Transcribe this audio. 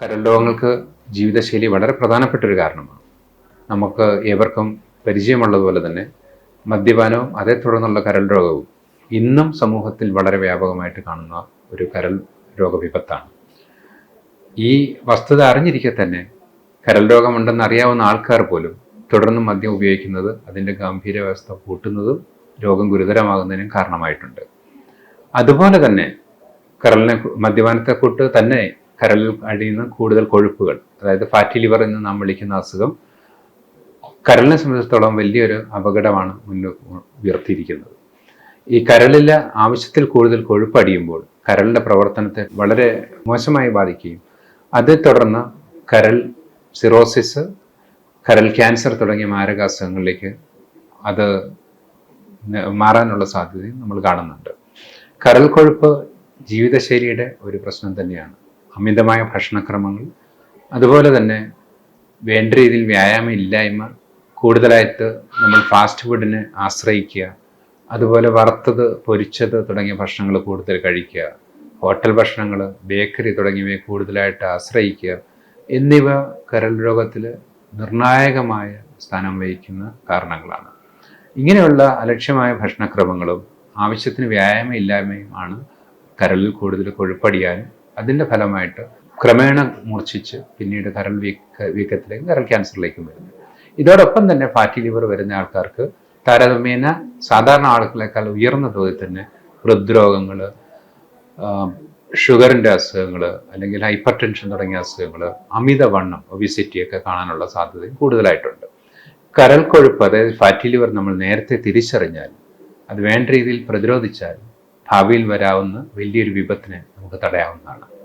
കരൾ രോഗങ്ങൾക്ക് ജീവിതശൈലി വളരെ പ്രധാനപ്പെട്ട ഒരു കാരണമാണ്. നമുക്ക് ഏവർക്കും പരിചയമുള്ളതുപോലെ തന്നെ മദ്യപാനവും അതേ തുടർന്നുള്ള കരൾ രോഗവും ഇന്നും സമൂഹത്തിൽ വളരെ വ്യാപകമായിട്ട് കാണുന്ന ഒരു കരൾ രോഗവിപത്താണ് ഈ വസ്തുത അറിഞ്ഞിരിക്കെ തന്നെ കരൾ രോഗമുണ്ടെന്ന് അറിയാവുന്ന ആൾക്കാർ പോലും തുടർന്ന് മദ്യം ഉപയോഗിക്കുന്നത് അതിന്റെ ഗാംഭീര്യാവസ്ഥ കൂട്ടുന്നതും രോഗം ഗുരുതരമാകുന്നതിനും കാരണമായിട്ടുണ്ട്. അതുപോലെ തന്നെ കരളിനെ മദ്യപാനത്തെ കൂട്ട് തന്നെ കരളിൽ അടിയുന്ന കൂടുതൽ കൊഴുപ്പുകൾ അതായത് ഫാറ്റി ലിവർ എന്ന് നാം വിളിക്കുന്ന അസുഖം കരളിനെ സംബന്ധിച്ചിടത്തോളം വലിയൊരു അപകടമാണ് മുന്നോ ഉയർത്തിയിരിക്കുന്നത്. ഈ കരളിൽ ആവശ്യത്തിൽ കൂടുതൽ കൊഴുപ്പ് അടിയുമ്പോൾ കരളിന്റെ പ്രവർത്തനത്തെ വളരെ മോശമായി ബാധിക്കുകയും അതേ തുടർന്ന് കരൾ സിറോസിസ് കരൾ ക്യാൻസർ തുടങ്ങിയ മാരക അസുഖങ്ങളിലേക്ക് അത് മാറാനുള്ള സാധ്യതയും നമ്മൾ കാണുന്നുണ്ട്. കരൾ കൊഴുപ്പ് ജീവിതശൈലിയുടെ ഒരു പ്രശ്നം തന്നെയാണ്. അമിതമായ ഭക്ഷണക്രമങ്ങൾ അതുപോലെ തന്നെ വേണ്ട രീതിയിൽ വ്യായാമം ഇല്ലായ്മ കൂടുതലായിട്ട് നമ്മൾ ഫാസ്റ്റ് ഫുഡിനെ ആശ്രയിക്കുക അതുപോലെ വറുത്തത് പൊരിച്ചത് തുടങ്ങിയ ഭക്ഷണങ്ങൾ കൂടുതൽ കഴിക്കുക ഹോട്ടൽ ഭക്ഷണങ്ങൾ ബേക്കറി തുടങ്ങിയവയെ കൂടുതലായിട്ട് ആശ്രയിക്കുക എന്നിവ കരൾ രോഗത്തിൽ നിർണായകമായ സ്ഥാനം വഹിക്കുന്ന കാരണങ്ങളാണ്. ഇങ്ങനെയുള്ള അലക്ഷ്യമായ ഭക്ഷണക്രമങ്ങളും ആവശ്യത്തിന് വ്യായാമം ഇല്ലായ്മയുമാണ് കരളിൽ കൂടുതൽ കൊഴുപ്പടിയാനും അതിന്റെ ഫലമായിട്ട് ക്രമേണ മൂർച്ഛിച്ച് പിന്നീട് കരൾ വീക്ക വീക്കത്തിലേക്കും കരൾ ക്യാൻസറിലേക്കും വരുന്നത് ഇതോടൊപ്പം തന്നെ ഫാറ്റി ലിവർ വരുന്ന ആൾക്കാർക്ക് താരതമ്യേന സാധാരണ ആളുകളെക്കാൾ ഉയർന്ന തോതിൽ തന്നെ ഹൃദ്രോഗങ്ങൾ ഷുഗറിന്റെ അസുഖങ്ങൾ അല്ലെങ്കിൽ ഹൈപ്പർ ടെൻഷൻ തുടങ്ങിയ അസുഖങ്ങൾ അമിതവണ്ണം ഒബിസിറ്റി ഒക്കെ കാണാനുള്ള സാധ്യതയും കൂടുതലായിട്ടുണ്ട്. കരൾ കൊഴുപ്പ് അതായത് ഫാറ്റി ലിവർ നമ്മൾ നേരത്തെ തിരിച്ചറിഞ്ഞാൽ അത് വേണ്ട രീതിയിൽ പ്രതിരോധിച്ചാൽ ഭാവിയിൽ വരാവുന്ന വലിയൊരു വിപത്തിനെ നമുക്ക് തടയാവുന്നതാണ്.